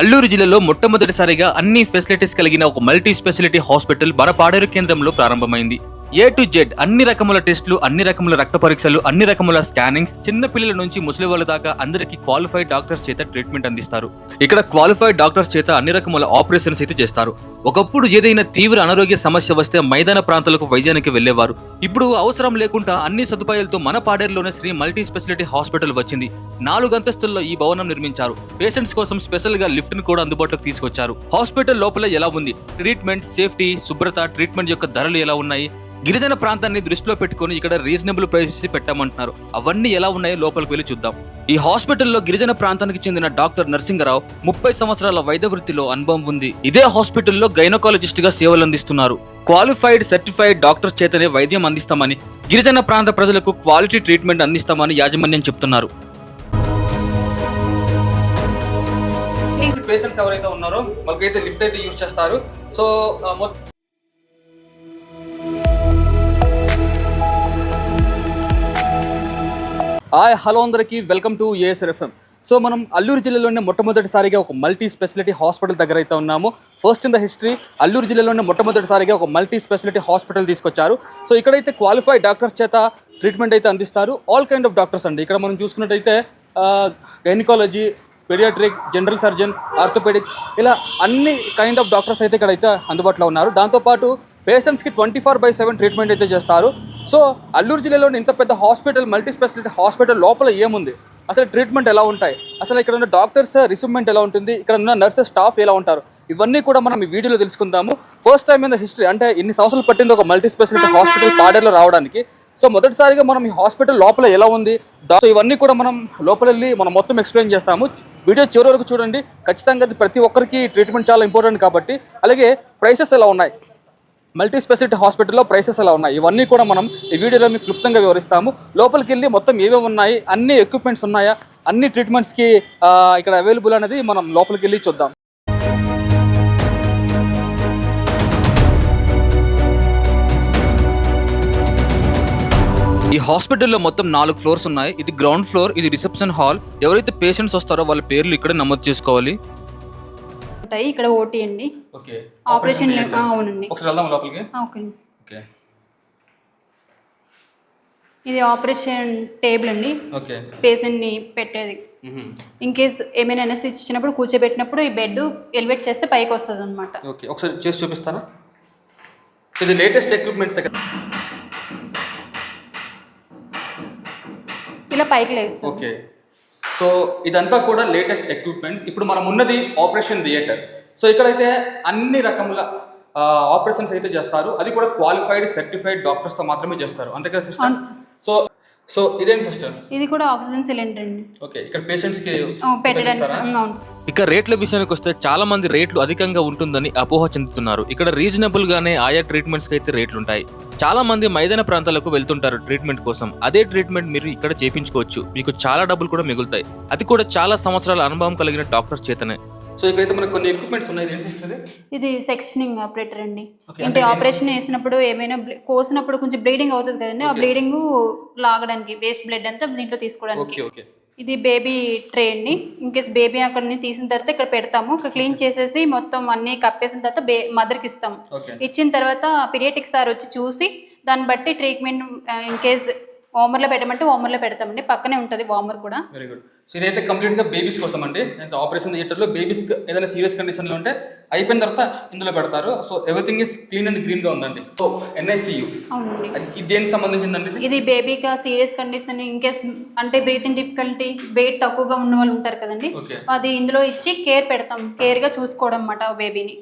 అల్లూరు జిల్లాలో మొట్టమొదటిసారిగా అన్ని ఫెసిలిటీస్ కలిగిన ఒక మల్టీ స్పెషాలిటీ హాస్పిటల్ మన పాడేరు కేంద్రంలో ప్రారంభమైంది. ఏ టు జెడ్ అన్ని రకముల టెస్టులు అన్ని రకముల రక్త పరీక్షలు అన్ని రకముల స్కానింగ్స్ చిన్న పిల్లల నుంచి ముసలి వాళ్ళ దాకా అందరికీ క్వాలిఫైడ్ డాక్టర్స్ చేత ట్రీట్మెంట్ అందిస్తారు. ఇక్కడ క్వాలిఫైడ్ డాక్టర్స్ చేత అన్ని రకముల ఆపరేషన్స్ అయితే చేస్తారు. ఒకప్పుడు ఏదైనా తీవ్ర అనారోగ్య సమస్య వస్తే మైదాన ప్రాంతాలకు వైద్యానికి వెళ్ళేవారు ఇప్పుడు అవసరం లేకుండా అన్ని సదుపాయాలతో మన పాడేరులోనే శ్రీ మల్టీ స్పెషాలిటీ హాస్పిటల్ వచ్చింది. నాలుగు అంతస్తుల్లో ఈ భవనం నిర్మించారు. పేషెంట్స్ కోసం స్పెషల్గా లిఫ్ట్ను కూడా అందుబాటులోకి తీసుకొచ్చారు. హాస్పిటల్ లోపల ఎలా ఉంది? ట్రీట్మెంట్ సేఫ్టీ శుభ్రత ట్రీట్మెంట్ యొక్క ధరలు ఎలా ఉన్నాయి? గిరిజన ప్రాంతాన్ని దృష్టిలో పెట్టుకొని ఇక్కడ రీజనబుల్ ప్రైసెస్ పెట్టామంటున్నారు. అవన్నీ ఎలా ఉన్నాయో లోపలికి వెళ్ళి చూద్దాం. ఈ హాస్పిటల్లో గిరిజన ప్రాంతానికి చెందిన డాక్టర్ నరసింగరావు ముప్పై సంవత్సరాల వైద్య వృత్తిలో అనుభవం ఉంది. ఇదే హాస్పిటల్లో గైనకాలజిస్ట్గా సేవలు అందిస్తున్నారు. క్వాలిఫైడ్ సర్టిఫైడ్ డాక్టర్స్ చేతనే వైద్యం అందిస్తామని గిరిజన ప్రాంత ప్రజలకు క్వాలిటీ ట్రీట్మెంట్ అందిస్తామని యాజమాన్యం చెప్తున్నారు. పేషెంట్స్ ఎవరైతే ఉన్నారో వాళ్ళకైతే లిఫ్ట్ అయితే యూజ్ చేస్తారు. సో హాయ్ హలో అందరికీ. వెల్కమ్ టు ఏఎస్ఎఫ్ఎం సో మనం అల్లూరు జిల్లాలోనే మొట్టమొదటిసారిగా ఒక మల్టీ స్పెషాలిటీ హాస్పిటల్ దగ్గర అయితే ఉన్నాము. First in the history Alluri జిల్లాలోనే మొట్టమొదటిసారిగా ఒక మల్టీ స్పెషాలిటీ హాస్పిటల్ తీసుకొచ్చారు. సో ఇక్కడైతే క్వాలిఫైడ్ డాక్టర్స్ చేత ట్రీట్మెంట్ అయితే అందిస్తారు. ఆల్ కైండ్ ఆఫ్ డాక్టర్స్ అండి. ఇక్కడ మనం చూసుకున్నట్టయితే gynaecology paediatric general surgeon orthopaedics ఇలా అన్ని కైండ్ ఆఫ్ డాక్టర్స్ అయితే ఇక్కడైతే అందుబాటులో ఉన్నారు. దాంతోపాటు పేషెంట్స్కి twenty four by seven treatment అయితే చేస్తారు. సో అల్లూరు జిల్లాలోని ఇంత పెద్ద హాస్పిటల్ మల్టీ స్పెషాలిటీ హాస్పిటల్ లోపల ఏముంది? అసలు ట్రీట్మెంట్ ఎలా ఉంటాయి? అసలు ఇక్కడ ఉన్న డాక్టర్స్ రిసీవ్మెంట్ ఎలా ఉంటుంది? ఇక్కడ ఉన్న నర్సెస్ స్టాఫ్ ఎలా ఉంటారు? ఇవన్నీ కూడా మనం ఈ వీడియోలో తెలుసుకుందాము. First time in the history అంటే ఇన్ని సంవత్సరాలు పట్టింది ఒక మల్టీ స్పెషాలిటీ హాస్పిటల్ పాడేలో రావడానికి. సో మొదటిసారిగా మనం ఈ హాస్పిటల్ లోపల ఎలా ఉంది? సో ఇవన్నీ కూడా మనం లోపల వెళ్ళి మనం మొత్తం ఎక్స్ప్లెయిన్ చేస్తాము. వీడియో చివరి వరకు చూడండి. ఖచ్చితంగా ప్రతి ఒక్కరికి ట్రీట్మెంట్ చాలా ఇంపార్టెంట్ కాబట్టి అలాగే ప్రైసెస్ ఎలా ఉన్నాయి? మల్టీ స్పెషాలిటీ హాస్పిటల్లో ప్రైసెస్ ఎలా ఉన్నాయి? ఇవన్నీ కూడా మనం ఈ వీడియోలో మీకు క్లుప్తంగా వివరిస్తాము. లోపలికి వెళ్ళి మొత్తం ఏమేమి ఉన్నాయి? అన్ని ఎక్విప్మెంట్స్ ఉన్నాయా? అన్ని ట్రీట్మెంట్స్కి ఇక్కడ అవైలబుల్ అనేది మనం లోపలికి వెళ్ళి చూద్దాం. ఈ హాస్పిటల్లో మొత్తం నాలుగు ఫ్లోర్స్ ఉన్నాయి. ఇది గ్రౌండ్ ఫ్లోర్ ఇది రిసెప్షన్ హాల్ ఎవరైతే పేషెంట్స్ వస్తారో వాళ్ళ పేర్లు ఇక్కడ నమోదు చేసుకోవాలి. ఉంటాయి. ఇక్కడ ఓటీ అండి. ఓకే. ఆపరేషన్ అవునండి. ఒకసారి వెళ్దాం లోపలికి? ఓకే. ఓకే. ఇది ఆపరేషన్ టేబుల్ అండి. ఓకే. పేషెంట్ని పెట్టేది. ఇన్ కేస్ ఏమైనా ఎనస్థితి ఇచ్చినప్పుడు కూర్చోబెట్టినప్పుడు ఈ బెడ్ ఎలివేట్ చేస్తే పైకి వస్తుంది అనమాట ఓకే. ఒకసారి చేసి చూపిస్తారా? ఇది లేటెస్ట్ ఎక్విప్మెంట్స్ ఇలా పైకి లేస్తుంది. ఓకే. సో ఇదంతా కూడా లేటెస్ట్ ఎక్విప్మెంట్స్ ఇప్పుడు మనం ఉన్నది ఆపరేషన్ థియేటర్ సో ఇక్కడైతే అన్ని రకముల ఆపరేషన్స్ అయితే చేస్తారు. అది కూడా క్వాలిఫైడ్ సర్టిఫైడ్ డాక్టర్స్తో మాత్రమే చేస్తారు. అంతే కదా సిస్టర్. సో సో ఇదేంటి సిస్టర్? ఇది కూడా ఆక్సిజన్ సిలిండర్ అండి. ఓకే ఇక్కడ పెట్టడానికి అవును సార్. ఇక రేట్ల విషయానికి వస్తే చాలా మంది రేట్లు అధికంగా ఉంటుందని అపోహ చెందుతున్నారు. ఇక్కడ రీజనబుల్ గానే ఆయా ట్రీట్మెంట్స్కి అయితే రేట్లు ఉంటాయి చాలా మంది మైదాన ప్రాంతాలకు వెళ్తుంటారు ట్రీట్మెంట్ కోసం. అదే ట్రీట్మెంట్ మీరు ఇక్కడ చేపించుకోవచ్చు. మీకు చాలా డబ్బులు కూడా మిగులుతాయి. అది కూడా చాలా సంవత్సరాల అనుభవం కలిగిన డాక్టర్స్ చేతనే. సో ఇక్కడైతే మనకు కొన్ని ఎక్విప్మెంట్స్ ఉన్నాయి. ఏంటి సిస్టర్ ఇది సెక్షనింగ్ ఆపరేటర్ అండి. అంటే ఆపరేషన్ వేసినప్పుడు ఏమైనా కోసినప్పుడు కొంచెం బ్లీడింగ్ అవుతుంది కదండి. ఆ బ్లీడింగ్ లాగడానికి వేస్ట్ బ్లడ్ అంతా దీంట్లో తీసుకోవడానికి. ఇది బేబీ ట్రే అండి. ఇన్ కేస్ బేబీ అక్కడ తీసిన తర్వాత ఇక్కడ పెడతాము. ఇక్కడ క్లీన్ చేసేసి మొత్తం అన్ని కప్పేసిన తర్వాత బే మదర్కి ఇస్తాము. ఇచ్చిన తర్వాత పీరియాటిక్ సార్ వచ్చి చూసి దాన్ని బట్టి ట్రీట్మెంట్ ఇన్ కేస్ వామర్లో పెట్టమంటే వామర్లో పెడతామండి. పక్కనే ఉంటుంది వామర్ కూడా. వెరీ గుడ్ సో ఇదైతే కంప్లీట్గా బేబీస్ కోసం అండి ఆపరేషన్ థియేటర్లో బేబీస్ ఏదైనా సీరియస్ కండిషన్లో ఉంటే అయిపోయిన తర్వాత ఇందులో పెడతారు. So everything is clean and గ్రీన్గా ఉందండి. So NICU. అవునండి. ఇది దేనికి సంబంధించిందండి? ఇది? బేబీగా సీరియస్ కండిషన్ ఇన్ కేస్ అంటే బ్రీతింగ్ డిఫికల్టీ వెయిట్ తక్కువగా ఉన్న వాళ్ళు ఉంటారు కదండి. అది ఇందులో ఇచ్చి కేర్ పెడతాం. కేర్గా చూసుకోవడం అన్నమాట బేబీని.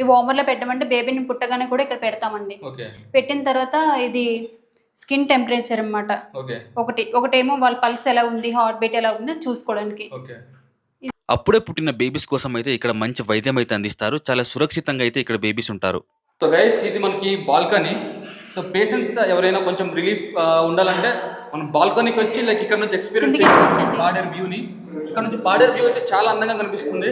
ఈ వామర్లో పెట్టమంటే బేబీని పుట్టగానే కూడా ఇక్కడ పెడతామండి. పెట్టిన తర్వాత ఇది స్కిన్ టెంపరేచర్ అన్నమాట. ఓకే. ఒకటి ఒకటేమో వాళ్ళ పల్స్ ఎలా ఉంది హార్ట్ బీట్ ఎలా ఉంది చూసుకోవడానికి. ఓకే. అప్పుడే పుట్టిన బేబీస్ కోసం అయితే ఇక్కడ మంచి వైద్యం అయితే అందిస్తారు. చాలా సురక్షితంగా అయితే ఇక్కడ బేబీస్ ఉంటారు. సో గైస్ ఇది మనకి బాల్కనీ. సో పేషెంట్స్ ఎవరైనా కొంచెం రిలీఫ్ ఉండాలంటే మనం బాల్కనీకి వచ్చి లైక్ ఇక్కడ నుంచి ఎక్స్పీరియన్స్ చేయవచ్చు. పాడేరు వ్యూని ఇక్కడ నుంచి పాడేరు వ్యూ అయితే చాలా అందంగా కనిపిస్తుంది.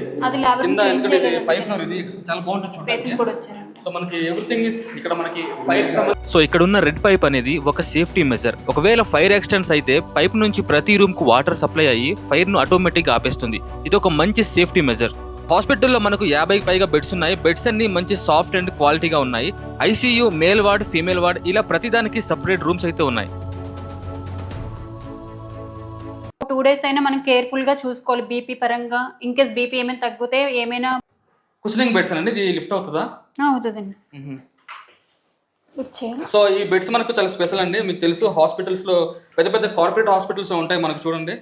కింద ఎందుకంటే పై ఫ్లోర్ ఇది చాలా బాగుంటుంది చూడడానికి. పేషెంట్ కూడా వచ్చారంట. సో మనకి ఎవ్రీథింగ్ ఇస్ ఇక్కడ మనకి ఫైర్ సో ఇక్కడ ఉన్న రెడ్ పైప్ అనేది ఒక సేఫ్టీ మెజర్ ఒకవేళ ఫైర్ యాక్సిడెంట్స్ అయితే పైప్ నుంచి ప్రతి రూమ్కు వాటర్ సప్లై అయ్యి ఫైర్ను ఆటోమేటిక్గా ఆపేస్తుంది. ఇది ఒక మంచి సేఫ్టీ మెజర్ హాస్పిటల్లో మనకు యాభైకి పైగా బెడ్స్ ఉన్నాయి. బెడ్స్ అన్ని మంచి సాఫ్ట్ అండ్ క్వాలిటీగా ఉన్నాయి. ICU male ward female ward ఇలా ప్రతిదానికి సపరేట్ రూమ్స్ అయితే ఉన్నాయి. టూ డేస్ అయినా మనం కేర్ఫుల్గా చూసుకోవాలి బీపీ పరంగా. ఇన్ కేస్ బీపీ ఏమైనా తగ్గితే ఏమైనా కుషనింగ్ బెడ్స్ అండి ఇది లిఫ్ట్ అవుతుందా? ఆ, అవుతుందండి. సో ఈ బెడ్స్ మనకు చాలా స్పెషల్ అండి. మీకు తెలుసు హాస్పిటల్స్లో పెద్ద పెద్ద కార్పొరేట్ హాస్పిటల్స్ ఉంటాయి మనకు చూడండి.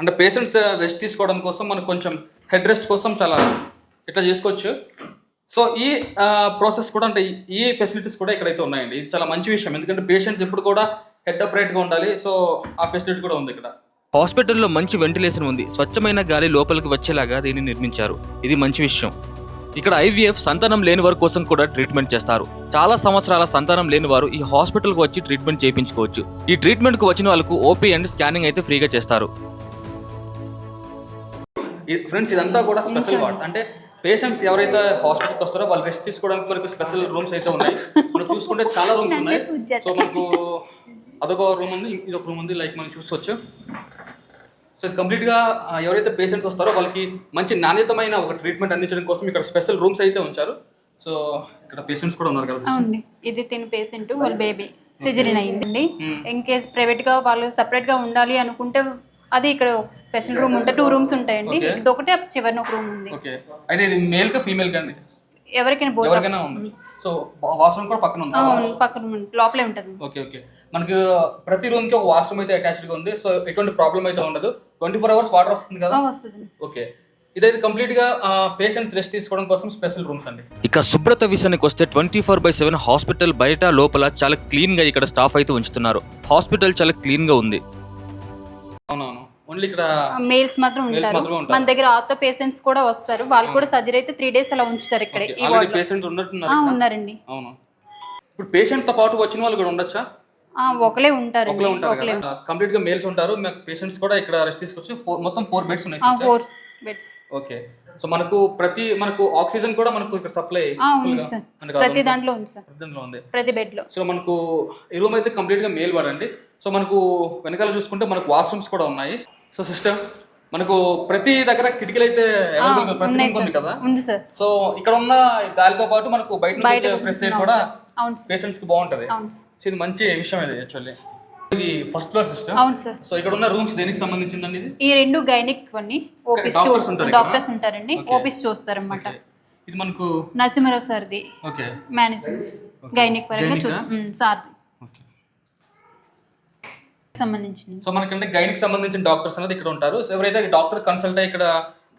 అంటే పేషెంట్స్ uh, రెస్ట్ తీసుకోవడం కోసం మనకు కొంచెం హెడ్ రెస్ట్ కోసం చాలా ఇట్లా చేసుకోవచ్చు. సో ఈ uh, ప్రాసెస్ కూడా అంటే ఈ- ఫెసిలిటీస్ కూడా ఇక్కడైతే ఉన్నాయండి. ఇది చాలా మంచి విషయం. ఎందుకంటే పేషెంట్స్ ఎప్పుడు కూడా హెడ్ అప్రైట్గా ఉండాలి. సో ఆ ఫెసిలిటీ కూడా ఉంది ఇక్కడ. హాస్పిటల్లో మంచి వెంటిలేషన్ ఉంది. స్వచ్ఛమైన గాలి లోపలికి వచ్చేలాగా దీన్ని నిర్మించారు. ఇది మంచి విషయం. ఇక్కడ ఐవీఎఫ్ సంతానం లేని వారి కోసం కూడా ట్రీట్మెంట్ చేస్తారు. చాలా సంవత్సరాల సంతానం లేని వారు ఈ హాస్పిటల్కి వచ్చి ట్రీట్మెంట్ చేయించుకోవచ్చు. ఈ ట్రీట్మెంట్కు వచ్చిన వాళ్ళకు ఓపీ అండ్ స్కానింగ్ అయితే ఫ్రీగా చేస్తారు. ఫ్రెండ్స్ ఇదంతా కూడా స్పెషల్ వార్డ్స్. అంటే పేషెంట్స్ ఎవరైతే హాస్పిటల్కి వస్తారో వాళ్ళు రెస్ట్ తీసుకోవడానికి మనకు స్పెషల్ రూమ్స్ అయితే ఉన్నాయి. మనం చూసుకుంటే చాలా రూమ్స్ ఉన్నాయి. సో మనకు అదొక రూమ్ ఉంది ఇది ఒక రూమ్ ఉంది లైక్ మనం చూసుకోవచ్చు. సో ఇది కంప్లీట్గా ఎవరైతే పేషెంట్స్ వస్తారో వాళ్ళకి మంచి నాణ్యతమైన ఒక ట్రీట్మెంట్ అందించడం కోసం ఇక్కడ స్పెషల్ రూమ్స్ అయితే ఉంచారు. సో ఇక్కడ పేషెంట్స్ కూడా ఉన్నారు కదా అవునండి. ఇది తిని పేషెంట్ వాళ్ళ బేబీ సిజరిన్ అయ్యిందండి. ఇన్ కేస్ ప్రైవేట్గా వాళ్ళు సపరేట్గా ఉండాలి అనుకుంటే అది ఇక్కడ స్పెషల్ రూమ్ ఉంటాయి టూ రూమ్స్ ఉంటాయండి. Okay. ఇది ఒకటే చివరిన ఒక రూమ్ ఉంది. ఓకే అయితే ఇది మేల్ కా ఫీమేల్ కా అండి? ఎవరికైనా బోత్ ఎవరికైనా ఉంది సో వాష్రూమ్ కూడా పక్కన ఉంది? పక్కన ఉంది. లోపలే ఉంటుంది. ఓకే ఓకే మనకి ప్రతి రూమ్కి ఒక వాష్రూమ్ అయితే అటాచ్డ్గా ఉంది. సో ఎటువంటి ప్రాబ్లం అయితే ఉండదు. ట్వంటీ ఫోర్ అవర్స్ వాటర్ వస్తుంది కదా? వస్తుంది ఓకే ఇదైతే కంప్లీట్గా పేషెంట్స్ రెస్ట్ తీసుకోవడం కోసం స్పెషల్ రూమ్స్ అండి. ఇక శుభ్రత విషయానికి వస్తే twenty four by seven hospital బయట లోపల చాలా క్లీన్గా ఇక్కడ స్టాఫ్ అయితే ఉంచుతున్నారు. హాస్పిటల్ చాలా క్లీన్గా ఉంది. అవునవును. ఓన్లీ ఇక్కడ మేల్స్ మాత్రం ఉంటారు. ఉంటారు. మన దగ్గర ఆతో పేషెంట్స్ కూడా వస్తారు. వాళ్ళు కూడా సర్జరీ అయితే త్రీ డేస్ అలా ఉంచుతారు ఇక్కడ ఈ వార్డ్ పేషెంట్స్ ఉన్నట్టున్నారు. ఉన్నారండి. అవును. ఇప్పుడు పేషెంట్తో పాటు వచ్చిన వాళ్ళు కూడా ఉండొచ్చా? ఒకలే ఉంటారు. ఒకలే కదా? కంప్లీట్గా మేల్స్ ఉంటారు. మాకు పేషెంట్స్ కూడా ఇక్కడ రెస్ట్ తీసుకొచ్చి మొత్తం ఫోర్ బెడ్స్ ఉన్నాయి. ఫోర్ బెడ్స్ ఓకే సో మనకు ప్రతి మనకు ఆక్సిజన్ కూడా మనకు ఇక్కడ సప్లై ప్రతి దాంట్లో ఉంది సార్ దాంట్లో ఉంది. ప్రతి బెడ్లో. సో మనకు ఈ రూమ్ అయితే కంప్లీట్గా మేల్ అండి సో మనకు వెనకాల చూసుకుంటే మనకు వాష్రూమ్స్ కూడా ఉన్నాయి. సో సిస్టమ్ మనకు ప్రతి దగ్గర కిటికీలు అయితే ప్రతి ఉంది కదా? సో ఇక్కడ ఉన్న గాలితో పాటు మనకు బయట ఫ్రెష్ ఎయిర్ కూడా పేషెంట్స్కి బాగుంటది. సో ఇది మంచి విషయం ఇది యాక్చువల్లీ ఇది ఫస్ట్ ఫ్లోర్ సిస్టమ్ అవును సార్. సో ఇక్కడ ఉన్న రూమ్స్ దేనికి సంబంధించిందండి ఇది? ఈ రెండు గైనిక్ అన్ని ఓపీస్? డాక్టర్స్ ఉంటారండి. ఓపీస్ చూస్తారన్నమాట. ఇది మనకు నరసింహరావు సార్ది ఓకే. మేనేజ్మెంట్. గైనిక్ పరంగా? చూస్తాం సార్ది. సంబంధించింది? సో మనకంటే గైనిక్ సంబంధించిన డాక్టర్స్ అనేది ఇక్కడ ఉంటారు. సో ఎవరైతే డాక్టర్ కన్సల్ట్ అయ్యి ఇక్కడ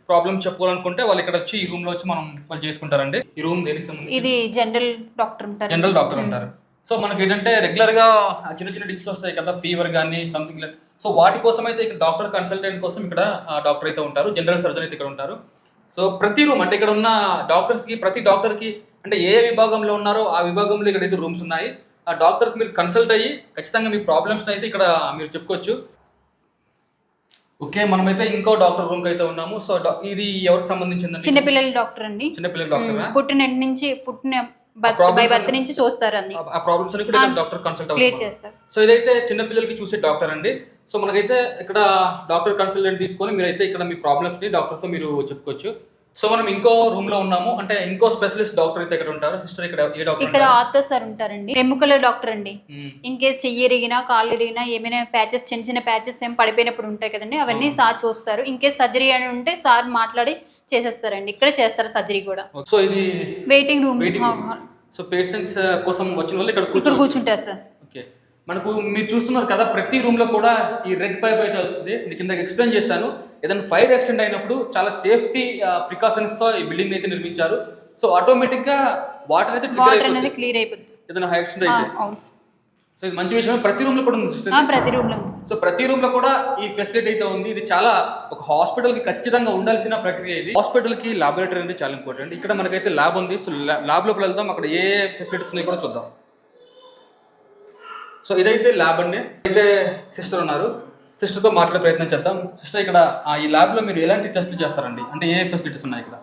ప్రాబ్లమ్ చెప్పుకోవాలనుకుంటే వాళ్ళు ఇక్కడ వచ్చి ఈ రూమ్లో వచ్చి మనం వాళ్ళు చేసుకుంటారండి. ఈ రూమ్ దేనికి సంబంధించి ఇది జనరల్ డాక్టర్ ఉంటారు. జనరల్ డాక్టర్ ఉంటారు. సో మనకి ఏంటంటే రెగ్యులర్గా చిన్న చిన్న డిసీజ్ వస్తాయి కదా ఫీవర్ కానీ సంథింగ్ సో వాటి కోసం అయితే ఇక్కడ డాక్టర్ కన్సల్టెంట్ కోసం ఇక్కడ డాక్టర్ అయితే ఉంటారు. జనరల్ సర్జన్ అయితే ఇక్కడ ఉంటారు. సో ప్రతి రూమ్ అంటే ఇక్కడ ఉన్న డాక్టర్స్కి ప్రతి డాక్టర్కి అంటే ఏ విభాగంలో ఉన్నారో ఆ విభాగంలో ఇక్కడ అయితే రూమ్స్ ఉన్నాయి. ఆ డాక్టర్కి మీరు కన్సల్ట్ అయ్యి ఖచ్చితంగా మీ ప్రాబ్లమ్స్ అయితే ఇక్కడ మీరు చెప్పుకోవచ్చు. ఓకే మనమైతే ఇంకో డాక్టర్ రూమ్ అయితే ఉన్నాము. సో ఇది ఎవరికి సంబంధించిందండి? చిన్నపిల్లల డాక్టర్ అండి. చిన్నపిల్లల డాక్టర్ పుట్టిన నుంచి పుట్టిన బర్త్ నుంచి చూస్తారు అన్ని. ఆ ప్రాబ్లమ్స్ కూడా డాక్టర్ కన్సల్ట్ చేస్తారు. సో ఇదైతే చిన్న పిల్లలకి చూసే డాక్టర్ అండి. సో మనకైతే ఇక్కడ డాక్టర్ కన్సల్టెంట్ తీసుకొని మీరైతే ఇక్కడ మీ ప్రాబ్లమ్స్ని డాక్టర్తో మీరు చెప్పుకోవచ్చు. సో మనం ఇంకో రూమ్లో ఉన్నాము. అంటే ఇంకో స్పెషలిస్ట్ డాక్టర్ అయితే ఇక్కడ ఉంటారు. సిస్టర్ ఇక్కడ ఏ డాక్టర్ ఇక్కడ ఆర్థో సార్ ఉంటారండి. ఎముకల డాక్టర్ అండి. ఇన్ కేస్ చెయ్యి ఇరిగినా కాళ్ళు ఇరిగినా ఏమైనా ప్యాచెస్ చిన్న చిన్న ప్యాచెస్ ఏం పడిపోయినప్పుడు ఉంటాయి కదండి. అవన్నీ సార్ చూస్తారు. ఇన్ కేస్ సర్జరీ అని ఉంటే సార్ మాట్లాడి చేసేస్తారండి. ఇక్కడ చేస్తారు సర్జరీ కూడా. సో ఇది వెయిటింగ్ రూమ్ సో పేషెంట్స్ కోసం వచ్చిన వాళ్ళు ఇక్కడ కూర్చుంటారు సార్. మనకు మీరు చూస్తున్నారు కదా ప్రతి రూమ్లో కూడా ఈ రెడ్ పైప్ అయితే వస్తుంది. ఇది కింద ఎక్స్ప్లెయిన్ చేశాను. ఏదైనా ఫైర్ యాక్సిడెంట్ అయినప్పుడు చాలా సేఫ్టీ ప్రికాషన్స్తో ఈ బిల్డింగ్ అయితే నిర్మించారు. సో ఆటోమేటిక్గా వాటర్ అయితే క్లియర్ అయిపోతుంది. ఏదైనా యాక్సిడెంట్ అయితే. సో ఇది మంచి విషయం ప్రతి రూమ్లో కూడా ఉంది ప్రతి రూమ్లో. సో ప్రతి రూమ్లో కూడా ఈ ఫెసిలిటీ అయితే ఉంది. ఇది చాలా ఒక హాస్పిటల్కి ఖచ్చితంగా ఉండాల్సిన ప్రక్రియ ఇది. హాస్పిటల్కి లాబొరేటరీ అనేది చాలా ఇంపార్టెంట్ ఇక్కడ మనకైతే ల్యాబ్ ఉంది. సో ల్యాబ్ లోపల వెళ్దాం. అక్కడ ఏ ఫెసిలిటీస్ ఉన్నాయి కూడా చూద్దాం. సో ఇదైతే ల్యాబ్ అండి. అయితే సిస్టర్ ఉన్నారు. సిస్టర్తో మాట్లాడే ప్రయత్నం చేద్దాం. సిస్టర్ ఇక్కడ ఆ, ఈ ల్యాబ్లో మీరు ఎలాంటి టెస్ట్లు చేస్తారండి? అంటే ఏ ఫెసిలిటీస్ ఉన్నాయి ఇక్కడ?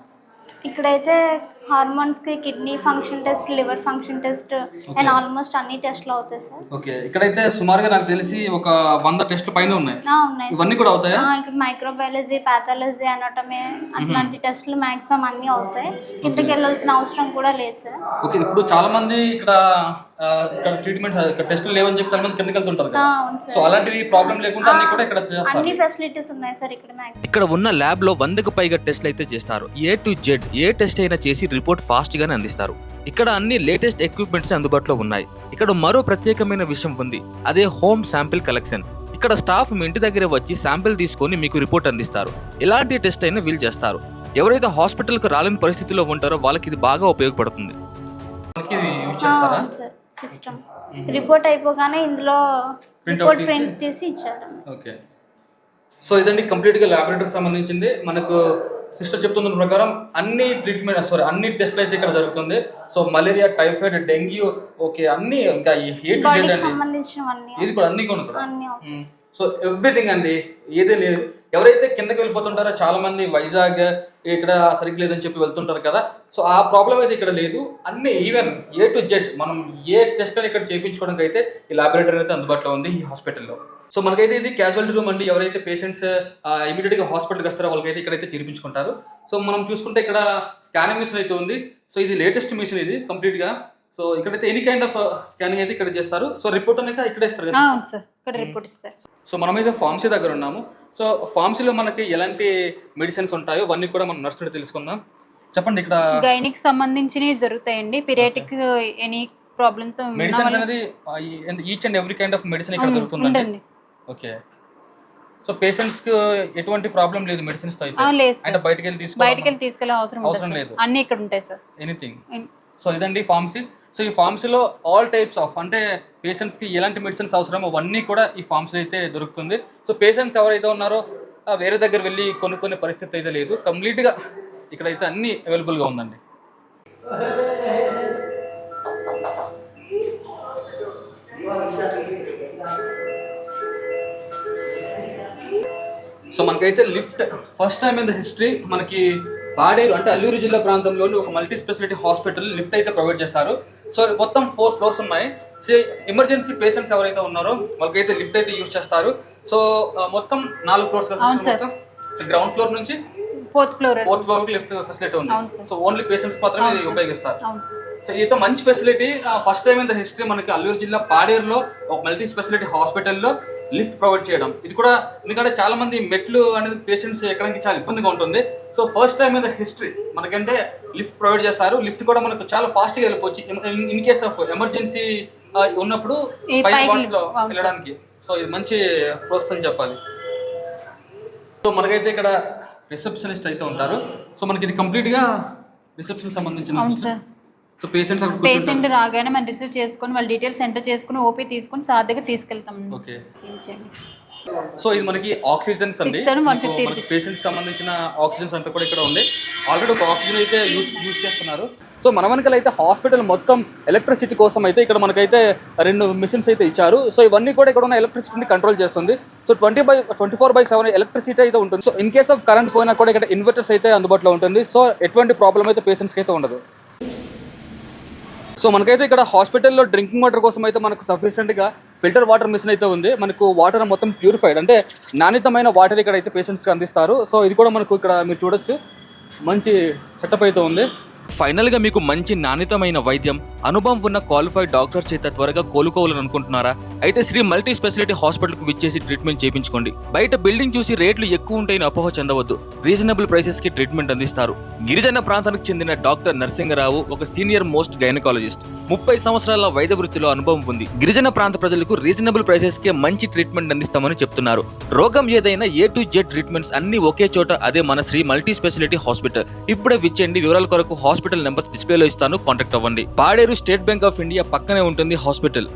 ఇక్కడైతే హార్మోన్స్కి kidney function test liver function test and almost అన్ని టెస్ట్లు అవుతాయి సార్. ఓకే ఇక్కడైతే సుమారుగా నాకు తెలిసి ఒక వంద టెస్ట్ల పైన ఉన్నాయి. ఆ, ఉన్నాయి. ఇవన్నీ కూడా అవుతాయా? ఆ, ఇక్కడ మైక్రోబయాలజీ పాథాలజీ అనటమే అట్లాంటి టెస్ట్లు మాక్సిమం అన్ని అవుతాయి. కిందకి వెళ్ళాల్సిన అవసరం కూడా లేదు సార్. ఓకే ఇప్పుడు చాలా మంది ఇక్కడ ఆ, ఇక్కడ ట్రీట్మెంట్ ఇక్కడ టెస్టులు లేవని చెప్పి చాలా మంది కిందకి వెళ్తుంటారు ఆ, కదా అవును సో సార్ అలాంటివి ప్రాబ్లం లేకుండా అన్ని కూడా ఇక్కడ చేస్తారు. అన్ని ఫెసిలిటీస్ ఉన్నాయి సార్ ఇక్కడ మాక్సిమం ఇక్కడ ఉన్న ల్యాబ్లో వందకు పైగా టెస్ట్లు అయితే చేస్తారు. ఏ టు జెడ్ ఏ టెస్ట్ అయినా చేసి రిపోర్ట్ ఫాస్ట్ గానే అందిస్తారు. ఇక్కడ అన్ని లేటెస్ట్ ఎక్విప్మెంట్స్ అందుబాటులో ఉన్నాయి. ఇక్కడ మరో ప్రత్యేకమైన విషయం ఉంది. అదే హోమ్ శాంపిల్ కలెక్షన్ ఇక్కడ స్టాఫ్ మీ ఇంటి దగ్గర వచ్చి శాంపిల్ తీసుకొని మీకు రిపోర్ట్ అందిస్తారు. ఎలాంటి టెస్ట్ అయినా వీళ్ళు చేస్తారు. ఎవరైతే హాస్పిటల్కి రాలేని పరిస్థితిలో ఉంటారో వాళ్ళకి ఇది బాగా ఉపయోగపడుతుంది. సిస్టమ్ రిపోర్ట్ అయిపోగానే ఇందులో రిపోర్ట్? ప్రింట్ తీసి ఇచ్చారు. ఓకే సో ఇదండి కంప్లీట్గా ల్యాబొరేటరీకి సంబంధించింది. మనకు సిస్టర్ చెప్తున్న ప్రకారం అన్ని ట్రీట్మెంట్ సారీ అన్ని టెస్ట్లు అయితే ఇక్కడ జరుగుతుంది. So malaria typhoid dengue okay అన్ని ఇంకా ఏ టు జెడ్ బాడీకి అండి సంబంధించినవన్నీ ఇది కూడా అన్ని కూడా సో ఎవ్రీథింగ్ అండి ఏదే లేదు. ఎవరైతే కిందకి వెళ్ళిపోతుంటారో చాలా మంది వైజాగ్ ఇక్కడ సరిగ్గా లేదని చెప్పి వెళ్తుంటారు కదా. సో ఆ ప్రాబ్లం అయితే ఇక్కడ లేదు. అన్ని ఈవెన్ ఏ టు జెడ్ మనం ఏ టెస్ట్ అని ఇక్కడ చేయించుకోవడానికి అయితే ఈ లాబొరేటరీ అయితే అందుబాటులో ఉంది ఈ హాస్పిటల్లో సో మనకైతే ఇది క్యాజువాలిటీ రూమ్ అండి. ఎవరైతే పేషెంట్స్ ఇమీడియట్గా హాస్పిటల్కి వస్తారో వాళ్ళకైతే ఇక్కడైతే చేర్పించుకుంటారు. సో మనం చూసుకుంటే ఇక్కడ స్కానింగ్ మిషన్ అయితే ఉంది. సో ఇది లేటెస్ట్ మిషన్ ఇది కంప్లీట్గా. సో ఇక్కడైతే ఎనీ కైండ్ ఆఫ్ స్కానింగ్ అయితే ఇక్కడ చేస్తారు. సో రిపోర్ట్ అనేది ఇక్కడ ఇస్తారు కదా ఇక్కడ రిపోర్ట్ ఇస్తారు. సో మనమైతే ఫార్మసీ దగ్గర ఉన్నాము. సో ఫార్మసీలో మనకి ఎలాంటి మెడిసిన్స్ ఉంటాయో అవన్నీ కూడా మనం నర్స్ తెలుసుకుందాం. చెప్పండి ఇక్కడ. గైనిక్ సంబంధించినవి జరుగుతాయండి. పిరియాటిక్ ఎనీ ప్రాబ్లమ్తో వాళ్ళకి- అనేది each and every kind of medicine ఇక్కడ దొరుకుతుందండి. ఓకే. సో పేషెంట్స్కి ఎటువంటి ప్రాబ్లం లేదు మెడిసిన్స్తో అయితే. లేదు. అంటే బయటకి వెళ్ళి బయటికి తీసుకోవాలి వెళ్ళి తీసుకెళ్ళే అవసరం అవసరం లేదు. అన్ని ఇక్కడ ఉంటాయి సార్. ఎనీథింగ్ సో ఇదండి ఫార్మసీ సో ఈ ఫార్మసీలో ఆల్ టైప్స్ ఆఫ్ అంటే పేషెంట్స్కి ఎలాంటి మెడిసిన్స్ అవసరమో అవన్నీ కూడా ఈ ఫార్మసీ అయితే దొరుకుతుంది. సో పేషెంట్స్ ఎవరైతే ఉన్నారో వేరే దగ్గర వెళ్ళి కొనుక్కునే పరిస్థితి అయితే లేదు. కంప్లీట్గా ఇక్కడైతే అన్ని అవైలబుల్గా ఉందండి. సో మనకైతే lift first time in the history మనకి పాడేరు అంటే అల్లూరు జిల్లా ప్రాంతంలోని ఒక మల్టీ స్పెషాలిటీ హాస్పిటల్ లిఫ్ట్ అయితే ప్రొవైడ్ చేస్తారు సో మొత్తం ఫోర్ ఫ్లోర్స్ ఉన్నాయి. సో ఎమర్జెన్సీ పేషెంట్స్ ఎవరైతే ఉన్నారో వాళ్ళకైతే లిఫ్ట్ అయితే యూజ్ చేస్తారు. సో మొత్తం నాలుగు ఫ్లోర్స్. సో గ్రౌండ్ ఫ్లోర్ నుంచి fourth floor fourth floor lift facility ఉంది. సో ఓన్లీ పేషెంట్స్ మాత్రమే ఉపయోగిస్తారు. సో ఇది మంచి facility first time in the history మనకి అల్లూరు జిల్లా పాడేరులో ఒక మల్టీ స్పెషాలిటీ హాస్పిటల్లో లిఫ్ట్ ప్రొవైడ్ చేయడం. ఇది కూడా ఎందుకంటే చాలా మంది మెట్లు అనేది పేషెంట్స్ ఎక్కడానికి చాలా ఇబ్బందిగా ఉంటుంది. So first time in the history మనకంటే లిఫ్ట్ ప్రొవైడ్ చేస్తారు. లిఫ్ట్ కూడా మనకు చాలా ఫాస్ట్గా వెళ్ళిపోవచ్చు ఇన్ కేస్ ఆఫ్ ఎమర్జెన్సీ ఉన్నప్పుడు లో. వెళ్ళడానికి. సో ఇది మంచి ప్రోత్సాహం చెప్పాలి. సో మనకైతే ఇక్కడ రిసెప్షనిస్ట్ అయితే ఉంటారు. సో మనకి ఇది కంప్లీట్గా రిసెప్షన్ సంబంధించిన సో పేషెంట్స్ అక్కడ పేషెంట్ రాగానే మనం రిసీవ్ చేసుకొని వాళ్ళ డీటెయిల్స్ ఎంటర్ చేసుకొని ఓపీ తీసుకొని సార్ దగ్గర తీసుకెళ్తాం. ఓకే. సో ఇది మనకి ఆక్సిజన్స్ అండి. 6,150 మనకి పేషెంట్స్ సంబంధించిన ఆక్సిజన్స్ అంతా కూడా ఇక్కడ ఉంది. ఆల్రెడీ ఒక ఆక్సిజన్ అయితే యూజ్ యూజ్ చేస్తున్నారు. సో మన వెనకాల అయితే హాస్పిటల్ మొత్తం ఎలక్ట్రిసిటీ కోసం అయితే ఇక్కడ మనకైతే రెండు మిషన్స్ అయితే ఇచ్చారు. సో ఇవన్నీ కూడా ఇక్కడ ఉన్న ఎలక్ట్రిసిటీని కంట్రోల్ చేస్తుంది. So twenty by twenty four by seven electricity అయితే ఉంటుంది. So in case of current పోయినా కూడా ఇక్కడ ఇన్వర్టర్స్ అయితే అందుబాటులో ఉంటుంది. సో ఎటువంటి ప్రాబ్లం అయితే పేషెంట్స్కి అయితే ఉండదు. సో మనకైతే ఇక్కడ హాస్పిటల్లో డ్రింకింగ్ వాటర్ కోసం అయితే మనకు సఫిషియెంట్గా ఫిల్టర్ వాటర్ మిషన్ అయితే ఉంది. మనకు వాటర్ మొత్తం ప్యూరిఫైడ్ అంటే నాణ్యతమైన వాటర్ ఇక్కడ అయితే పేషెంట్స్కి అందిస్తారు. సో ఇది కూడా మనకు ఇక్కడ మీరు చూడొచ్చు. మంచి సెటప్ అయితే ఉంది. ఫైనల్గా మీకు మంచి నాణ్యతమైన వైద్యం అనుభవం ఉన్న క్వాలిఫైడ్ డాక్టర్ చేత త్వరగా కోలుకోవాలని అనుకుంటున్నారా? అయితే శ్రీ మల్టీ స్పెషాలిటీ హాస్పిటల్కు విచ్చేసి ట్రీట్మెంట్ చేయించుకోండి. బయట బిల్డింగ్ చూసి రేట్లు ఎక్కువ ఉంటాయని అపోహ చెందవద్దు. రీజనబుల్ ప్రైసెస్కి ట్రీట్మెంట్ అందిస్తారు. గిరిజన ప్రాంతానికి చెందిన డాక్టర్ నరసింగరావు ఒక సీనియర్ మోస్ట్ గైనకాలజిస్ట్ ముప్పై సంవత్సరాల వైద్య వృత్తిలో అనుభవం ఉంది. గిరిజన ప్రాంత ప్రజలకు రీజనబుల్ ప్రైసెస్ కే మంచి ట్రీట్మెంట్ అందిస్తామని చెప్తున్నారు. రోగం ఏదైనా ఏ టు జెడ్ ట్రీట్మెంట్స్ అన్ని ఒకే చోట అదే మన శ్రీ మల్టీ స్పెషాలిటీ హాస్పిటల్ ఇప్పుడే విచ్చేయండి. వివరాల కొరకు హాస్పిటల్ నెంబర్ డిస్ప్లేలో ఇస్తాను. కాంటాక్ట్ అవ్వండి. Paderu State Bank of India పక్కనే ఉంటుంది హాస్పిటల్.